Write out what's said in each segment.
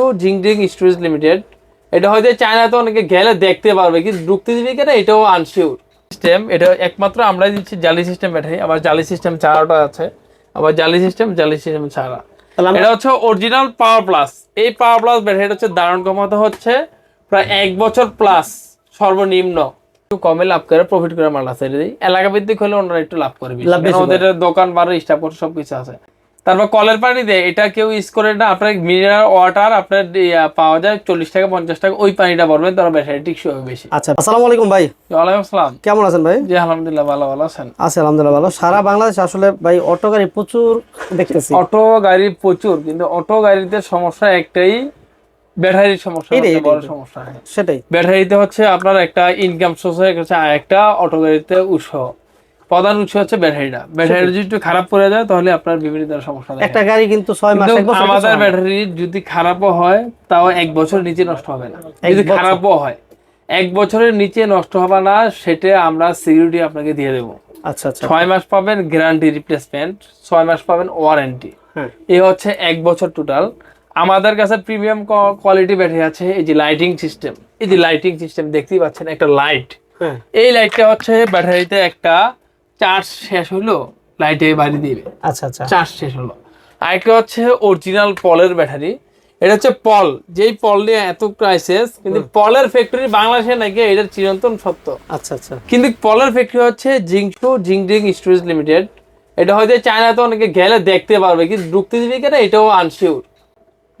জিংটু জিংডিং storage limited এটা হয়তো চায়নাতে অনেকে গেলে দেখতে পারবে কিন্তু ঢুকতে দিবে কিনা? এটাও আনশিওর সিস্টেম এটা একমাত্র আমরাই দিচ্ছি জালি সিস্টেম ব্যাটারি আবার জালি সিস্টেম ছাড়াটা আছে। আবার জালি সিস্টেম জালি সিস্টেম ছাড়া। এটা হচ্ছে অরিজিনাল পাওয়ার প্লাস এই পাওয়ার প্লাস ব্যাটারিটা হচ্ছে দারুণ ক্ষমতা হচ্ছে প্রায় এক বছর প্লাস সর্বনিম্ন। একটু কমে লাভ করে প্রফিট করে মাল আছে। এলাকা ভিত্তিক হলে ওনারা একটু লাভ করবে ওদের দোকান বারো স্টাফ সবকিছু আছে। তারপর কলের পানি দেয় এটা কেউ ইউজ করে না। আপনার মিনারেল ওয়াটার আপনার পাওয়া যায় চল্লিশ টাকা পঞ্চাশ টাকা ওই পানিটা ভরবেন তারা ব্যাটারি টিকসই হবে বেশি। আচ্ছা আসসালামু আলাইকুম ভাই। ওয়ালাইকুম আসসালাম কেমন আছেন ভাই? জি আলহামদুলিল্লাহ ভালো ভালো আছেন। আছে আলহামদুলিল্লাহ ভালো। সারা বাংলাদেশ আসলে ভাই অটো গাড়ি প্রচুর দেখতেছি। অটো গাড়ি প্রচুর কিন্তু অটো গাড়িতে সমস্যা একটাই ব্যাটারির সমস্যা বড় সমস্যা। সেটাই। ব্যাটারিতে হচ্ছে আপনার একটা ইনকাম সোর্স হয়ে গেছে আর একটা অটো গাড়িতে উৎস। প্রধান উৎস হচ্ছে ব্যাটারিটা ব্যাটারি যদি একটু খারাপ পড়ে যায় তাহলে আপনার বিভিন্ন ধরনের সমস্যা একটা গাড়ি কিন্তু ছয় মাস এক বছর আমাদের ব্যাটারি যদি খারাপও হয় তাও এক বছর নিচে নষ্ট হবে না। যদি খারাপও হয় এক বছরের নিচে নষ্ট হবে না সেটা আমরা সিকিউরিটি আপনাকে দিয়ে দেবো। আচ্ছা আচ্ছা। ছয় মাস পাবেন গ্যারান্টি রিপ্লেসমেন্ট ছয় মাস পাবেন ওয়ারেন্টি হ্যাঁ। এই হচ্ছে এক বছর টোটাল আমাদের কাছে প্রিমিয়াম কোয়ালিটি ব্যাটারি আছে এই যে লাইটিং সিস্টেম এই যে লাইটিং সিস্টেম দেখতেই পাচ্ছেন একটা লাইট হ্যাঁ। এই লাইটটা হচ্ছে ব্যাটারিতে একটা চার্জ শেষ হলো লাইটে বাড়ি দিবে। আচ্ছা আচ্ছা। চার্জ শেষ হলো। আরেকটা হচ্ছে অরিজিনাল পলের ব্যাটারি এটা হচ্ছে পল। যেই পল নিয়ে এত ক্রাইসিস কিন্তু পলের ফ্যাক্টরি বাংলাদেশে নাকি এটার চিরন্তন সত্য। আচ্ছা আচ্ছা। কিন্তু পলের ফ্যাক্টরি হচ্ছে জিংটু জিংডিং স্টোরেজ লিমিটেড এটা হয়তো চায়নাতে অনেকে গেলে দেখতে পারবে কিন্তু ঢুকতে দিবে কেন? এটাও আনশিওর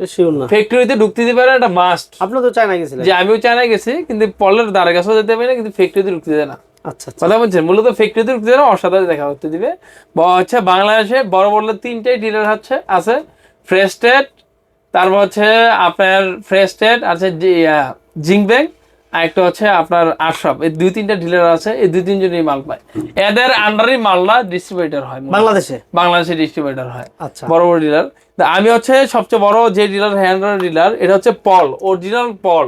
শিওর না। ফ্যাক্টরিতে ঢুকতে দিবে না এটা মাস্ট আপনি তো চায়না গেছিলেন। যে আমিও চায়না গেছি কিন্তু পলের দ্বারা কাছেও যেতে পারি না কিন্তু ফ্যাক্টরিতে ঢুকতে দেয় না। আচ্ছা আচ্ছা। বলছেন? মূলত সাথে দেখা করতে হচ্ছে বাংলাদেশে ডিলার হচ্ছে, আছে। তারপর হচ্ছে আপনার ফ্রেস্টেড আছে জিঙ্ক ব্যাংক আর একটা হচ্ছে আপনার আশরাফ। এই দুই তিনটা ডিলার আছে এই দুই তিনজনই মাল পায়। এদের আন্ডারই মালটা ডিস্ট্রিবিউটর হয় বাংলাদেশে? বাংলাদেশে ডিস্ট্রিবিউটর হয়। আচ্ছা। বড় বড় ডিলার আমি হচ্ছে সবচেয়ে বড় যে ডিলার হ্যান্ডার ডিলার এটা হচ্ছে পল অরিজিনাল পল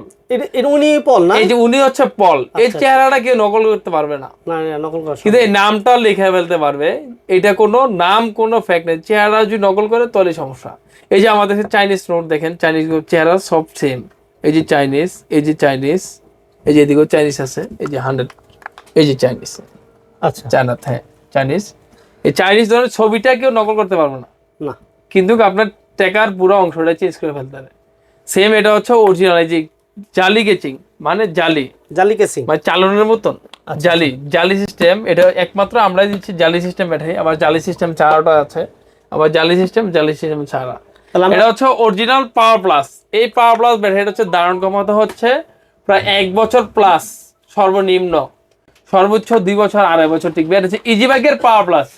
উনি পল না? এই যে উনি হচ্ছে পল এই আচ্ছা, চেহারাটা কেউ নকল করতে পারবে না। না না, নকল কিন্তু এই নামটা লিখে ফেলতে পারবে। এটা কোনো নাম কোনো ফ্যাক্ট নেই। চেহারা যদি নকল করে তাহলে সমস্যা। এই যে আমাদের চাইনিজ নোট দেখেন। চাইনিজ চেহারা সব সেম এই যে চাইনিজ এই যে চাইনিজ এই যে এদিকেও চাইনিজ আছে এই যে হান্ড্রেড এই যে চাইনিজ আচ্ছা। চায়না হ্যাঁ চাইনিজ এই চাইনিজ ধরনের ছবিটা কেউ নকল করতে পারবে না। না। কিন্তু আপনার টেকার পুরো অংশটা চেঞ্জ করে ফেলতে হবে। সেম এটা হচ্ছে অরিজিনাল এই যে জালি গেচিং মানে জালি। জালি কেসিং মানে চালনের মতন। জালি জালি সিস্টেম এটা একমাত্র আমরাই দিচ্ছি জালি সিস্টেম ব্যাটারি আবার জালি সিস্টেম ছাড়াটা আছে। আবার জালি সিস্টেম জালি সিস্টেম ছাড়া। এটা হচ্ছে অরিজিনাল পাওয়ার প্লাস এই পাওয়ার প্লাস ব্যাটারিটা হচ্ছে দারুণ ক্ষমতা হচ্ছে। প্রায় এক বছর প্লাস সর্বনিম্ন। সর্বোচ্চ দুই বছর আড়াই বছর টিকবে। এটা হচ্ছে ইজি বাইকের পাওয়ার প্লাস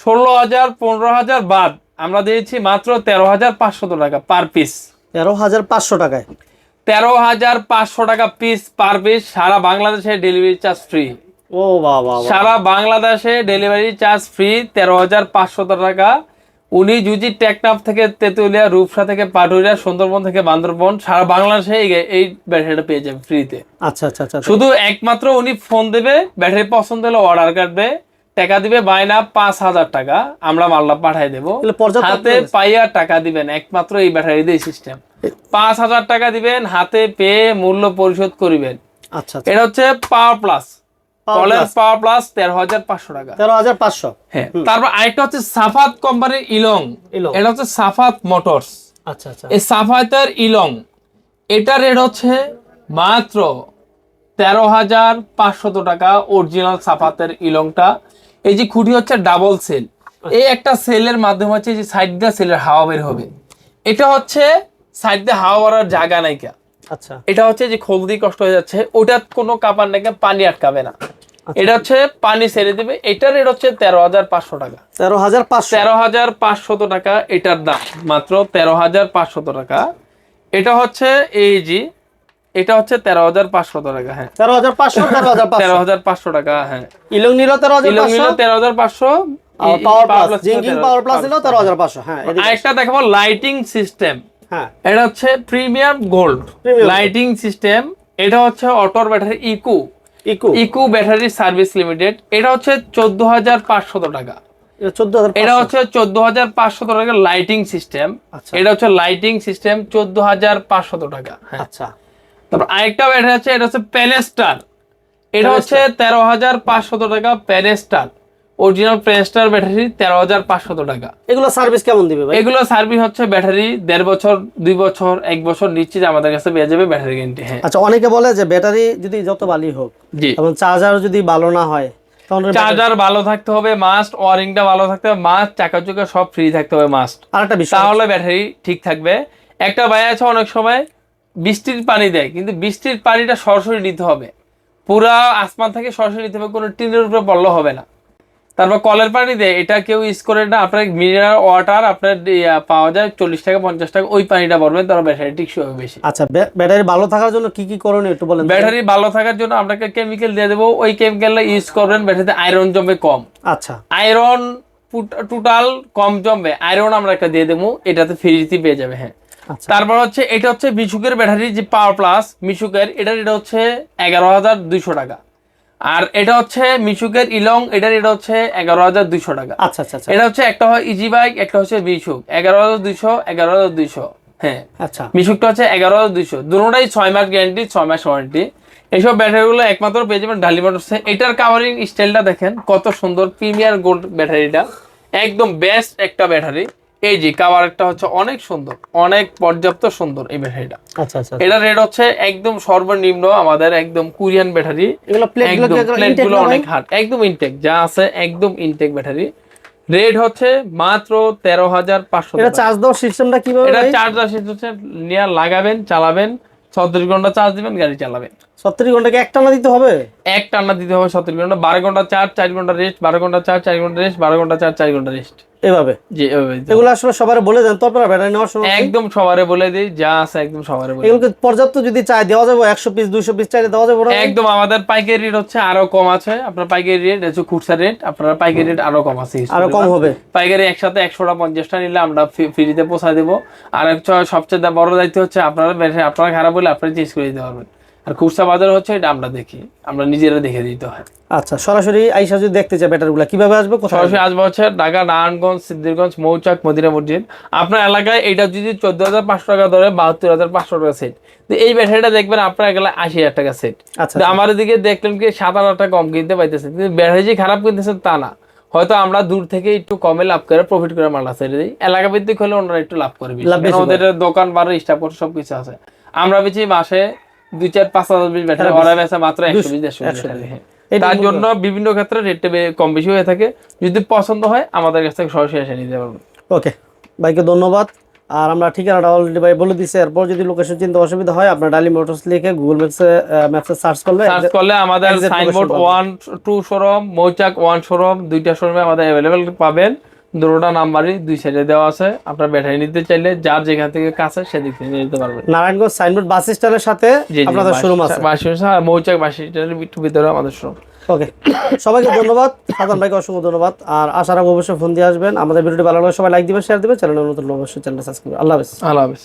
ষোলো হাজার পনেরো হাজার বাদ। আমরা দিয়েছি মাত্র তেরো হাজার পাঁচশত টাকা পার পিস তেরো হাজার পাঁচশো টাকায়। তেরো হাজার পাঁচশো টাকা পিস পার পিস সারা বাংলাদেশে ডেলিভারি চার্জ ফ্রি ও বাবা সারা বাংলাদেশে ডেলিভারি চার্জ ফ্রি তেরো হাজার পাঁচশত টাকা। উনি জুজি টেকনাফ থেকে তেতুলিয়া রূপসা থেকে পাটুরিয়া সুন্দরবন থেকে বান্দরবন সারা বাংলাদেশে এই- ব্যাটারিটা পেয়ে যাবে ফ্রিতে আচ্ছা আচ্ছা আচ্ছা। শুধু একমাত্র উনি ফোন দেবে ব্যাটারি পছন্দ হলে অর্ডার কাটবে টাকা দিবে বায়না পাঁচ হাজার টাকা আমরা মাল্লা পাঠাই দেবো। হাতে পাইয়া টাকা দিবেন একমাত্র এই ব্যাটারি দিয়ে সিস্টেম পাঁচ হাজার টাকা দিবেন হাতে পেয়ে মূল্য পরিশোধ করিবেন। আচ্ছা আচ্ছা। এটা হচ্ছে পাওয়ার প্লাস কলের। পাওয়ার প্লাস তেরো হাজার পাঁচশো টাকা। তেরো হাজার পাঁচশো। হ্যাঁ তারপর আরেকটা হচ্ছে সাফাত কোম্পানির ইলং। এটা হচ্ছে সাফাত মোটরস আচ্ছা আচ্ছা। এই সাফাতের ইলং এটা রেট হচ্ছে মাত্র তেরো হাজার পাঁচশত টাকা অরিজিনাল সাফাতের ইলংটা এই যে খুঁটি হচ্ছে ডাবল সেল এই একটা সেলের মাধ্যমে হচ্ছে যে সাইড দিয়ে সেলের হাওয়া বের হবে। এটা হচ্ছে সাইড দিয়ে হাওয়া বেরার জায়গা নাইকা। আচ্ছা। এটা হচ্ছে যে খোল দিয়ে কষ্ট হয়ে যাচ্ছে ওটা কোনো কাপার নাকি পানি আটকাবে না। এটা হচ্ছে পানি ছেড়ে দিবে এটার রেট হচ্ছে তেরো হাজার পাঁচশো টাকা তেরো হাজার পাঁচশো তেরো হাজার পাঁচশত টাকা এটার দাম মাত্র তেরো হাজার পাঁচশত টাকা এটা হচ্ছে এই জি এটা হচ্ছে তেরো হাজার পাঁচশত টাকা হ্যাঁ তেরো হাজার পাঁচশো তেরো হাজার পাঁচশো টাকা হ্যাঁ ইলং নিল তেরো হাজার ইলং নিল তেরো হাজার পাঁচশো পাওয়ার প্লাস জিঙ্কিং পাওয়ার প্লাস নিল তেরো হাজার পাঁচশো হ্যাঁ আরেকটা দেখাবো লাইটিং সিস্টেম হ্যাঁ এটা হচ্ছে প্রিমিয়াম গোল্ড লাইটিং সিস্টেম এটা হচ্ছে অটোর ব্যাটারি ইকু ইকু? ইকু ব্যাটারি সার্ভিস লিমিটেড। এটা হচ্ছে চোদ্দ হাজার পাঁচশত টাকা। এটা হচ্ছে চোদ্দ হাজার পাঁচশত টাকা লাইটিং সিস্টেম আচ্ছা। এটা হচ্ছে লাইটিং সিস্টেম চোদ্দ হাজার পাঁচশত টাকা। হ্যাঁ। আচ্ছা। তারপর আরেকটা ব্যাটারি আছে এটা হচ্ছে প্যানেস্টার এটা হচ্ছে তেরো হাজার পাঁচশত টাকা প্যানেস্টার অরিজিনাল প্যানেস্টার ব্যাটারি তেরো হাজার পাঁচশত টাকা। এগুলো সার্ভিস কেমন দিবে ভাই? এগুলো সার্ভিস হচ্ছে ব্যাটারি দেড় বছর দুই বছর এক বছর নিশ্চিত আমাদের কাছে পেয়ে যাবে ব্যাটারি গ্যারান্টি হ্যাঁ। আচ্ছা অনেকে বলে যে ব্যাটারি যদি যত বালি হোক এবং চার্জার যদি ভালো না হয় চার্জার ভালো থাকতে হবে মাস্ট ওয়ারিংটা ভালো থাকতে হবে মাস্ট চাকা চুকা সব ফ্রি থাকতে হবে মাস্ট আরেকটা বিষয় তাহলে ব্যাটারি ঠিক থাকবে। একটা ভাই আছে অনেক সময় বৃষ্টির পানি দেয় কিন্তু বৃষ্টির পানিটা সরাসরি নিতে হবে। পুরা আসমান থেকে সরাসরি নিতে হবে কোনো টিনের উপরে পড়লে হবে না। তারপর কলের পানি দেয়। এটা কেউ ইউজ করে না। আপনার মিনারেল ওয়াটার আপনার পাওয়া যায় চল্লিশ টাকা পঞ্চাশ টাকা। ওই পানিটা ভরবেন তার ব্যাটারি টিকসই হবে বেশি। আচ্ছা ব্য- ব্যাটারি ভালো থাকার জন্য কি কি করণীয় একটু বলেন ব্যাটারি ভালো থাকার জন্য আপনাকে কেমিক্যাল দিয়ে দেবো। ওই কেমিক্যালটা ইউজ করবেন ব্যাটারিতে আয়রন জমবে কম। আচ্ছা। আয়রন টোটাল কম জমবে। আয়রন আমরা একটা দিয়ে দেবো এটাতে ফ্রিতে পেয়ে যাবে হ্যাঁ। আচ্ছা। তারপর হচ্ছে এটা হচ্ছে মিশুকের ব্যাটারি যে পাওয়ার প্লাস মিশুকের এটার এটা হচ্ছে এগারো হাজার দুইশো টাকা। আর এটা হচ্ছে মিশুকের ইলং এটার এটা হচ্ছে এগারো হাজার দুইশো টাকা। আচ্ছা আচ্ছা আচ্ছা। এটা হচ্ছে একটা হয় ইজি বাইক একটা হচ্ছে মিশুক। এগারো হাজার দুইশো এগারো হাজার দুইশো। হ্যাঁ। আচ্ছা। মিশুকটা হচ্ছে এগারো হাজার দুইশো। দুটোটাই ছয় মাস গ্যারান্টি ছয় মাস ওয়ারেন্টি এইসব ব্যাটারিগুলো একমাত্র পেয়ে যাবেন ডালি মোটরসে এটার কাভারিং স্টাইলটা দেখেন কত সুন্দর প্রিমিয়ার গোল্ড ব্যাটারিটা। একদম বেস্ট একটা ব্যাটারি। এই যে কাভারটা হচ্ছে অনেক সুন্দর অনেক পর্যাপ্ত সুন্দর এই ব্যাটারিটা আচ্ছা আচ্ছা এটা রেট হচ্ছে একদম সর্বনিম্ন আমাদের একদম কোরিয়ান ব্যাটারি এগুলো প্লেটগুলো অনেক হার্ড একদম ইনটেক যা আছে একদম ইনটেক ব্যাটারি রেট হচ্ছে মাত্র তেরো হাজার পাঁচশো এটা চার্জ দেওয়ার সিস্টেমটা কীভাবে এটা ভাই? চার্জার হচ্ছে নিয়ে লাগাবেন চালাবেন ছত্রিশ ঘণ্টা চার্জ দিবেন গাড়ি চালাবেন। সত্তর ঘন্টাকে এক টানা দিতে হবে? এক টান্না দিতে হবে ছত্রিশ ঘণ্টা বারো ঘণ্টা চার্জ চার ঘণ্টা রেস্ট বারো ঘণ্টা চার্জ চার ঘণ্টা রেস্ট বারো ঘণ্টা চার্জ চার ঘণ্টা রেস্ট এভাবে। জি এভাবে এগুলো আসলে সবার বলে দেন তো আপনারা ব্যাটারি নেওয়ার সময় একদম সবারে বলে দিই যা আছে একদম সবারে বলে পর্যাপ্ত যদি চাই দেওয়া যাবে একশো পিস দুইশো পিস চাইলে দেওয়া যাবে একদম আমাদের পাইকারি রেট হচ্ছে আরও কম আছে। আপনার পাইকারি রেট হচ্ছে খুচরা রেট আপনার পাইকারি রেট আরও কম আছে। আরও কম হবে। পাইকারি একসাথে একশোটা পঞ্চাশটা নিলে আমরা ফ্রি- ফ্রিতে পৌঁছায় দেবো। আর সবচেয়ে বড় দায়িত্ব হচ্ছে আপনারা আপনারা খারাপ হলে আপনারা চেঞ্জ করে দিতে পারবেন। আর খুচরা বাজার হচ্ছে এটা আমরা দেখি। আমরা নিজেরা দেখে দিতে হয়। আচ্ছা সরাসরি আইসা যদি দেখতে চাই ব্যাটারিগুলো কীভাবে আসবে সরাসরি আসবে? হচ্ছে ঢাকা নারায়ণগঞ্জ সিদ্ধিরগঞ্জ মৌচাক মদিনা মসজিদ। আপনার এলাকায় এটা যদি চোদ্দ হাজার পাঁচশো টাকা ধরে বাহাত্তর হাজার পাঁচশো টাকা সেট তো এই ব্যাটারিটা দেখবেন আপনার গেলে আশি হাজার টাকা সেট আচ্ছা আমার দিকে দেখলেন কি সাত হাজার টাকা কম কিনতে পাইতেছেন। কিন্তু ব্যাটারি যে খারাপ কিনতেছেন তা না। হয়তো আমরা দূর থেকে একটু কমে লাভ করে প্রফিট করে মালটা আছে। এলাকা ভিত্তিক হলে ওনারা একটু লাভ করে বেশি। লাভ বেশি কারণ ওদের দোকান বারো স্টাফ সবকিছু আছে। আমরা বেশি মাসে দুই চার পাঁচ হাজার বিশ ব্যাটারি ওরা বেচা মাত্র একশো বিশ দেড়শো তার জন্য বিভিন্ন ক্ষেত্রে রেটটা কম বেশি হয়ে থাকে। যদি পছন্দ হয় আমাদের কাছ থেকে সরাসরি এসে নিতে পারবেন। ওকে। ভাইকে ধন্যবাদ। আর আমরা ঠিকানাটা অলরেডি ভাই বলে দিছি। এরপর যদি লোকেশন চিনতে অসুবিধা হয় আপনার ডালি মোটরস লিখে গুগল ম্যাপসে ম্যাপসে সার্চ করলে সার্চ করলে আমাদের signboard one two showroom Mouchak one showroom দুইটা শোরুমে আমাদের অ্যাভেলেবেল পাবেন। দুটোটা নাম্বারই দুই সাইডে দেওয়া আছে। আপনার ব্যাটারি নিতে চাইলে যার যেখান থেকে কাছে সেদিক থেকে নিতে পারবেন। নারায়ণগঞ্জ সাইনবোর্ড বাস স্ট্যান্ডের সাথে আপনাদের শোরুম আছে। বাস স্ট্যান্ড মৌচাক বাসি একটু ভিতরে আমাদের শোরুম ওকে সবাইকে ধন্যবাদ। সাধারণ ভাইকে অসংখ্য ধন্যবাদ। আর আশা রাখব অবশ্যই ফোন দিয়ে আসবেন। আমাদের ভিডিওটি ভালো লাগলে সবাই লাইক দিবেন শেয়ার দিবেন। চ্যানেলের নতুন অবশ্যই চ্যানেলটা সাবস্ক্রাইব আল্লাহ হাফেজ। আল্লাহ হাফেজ।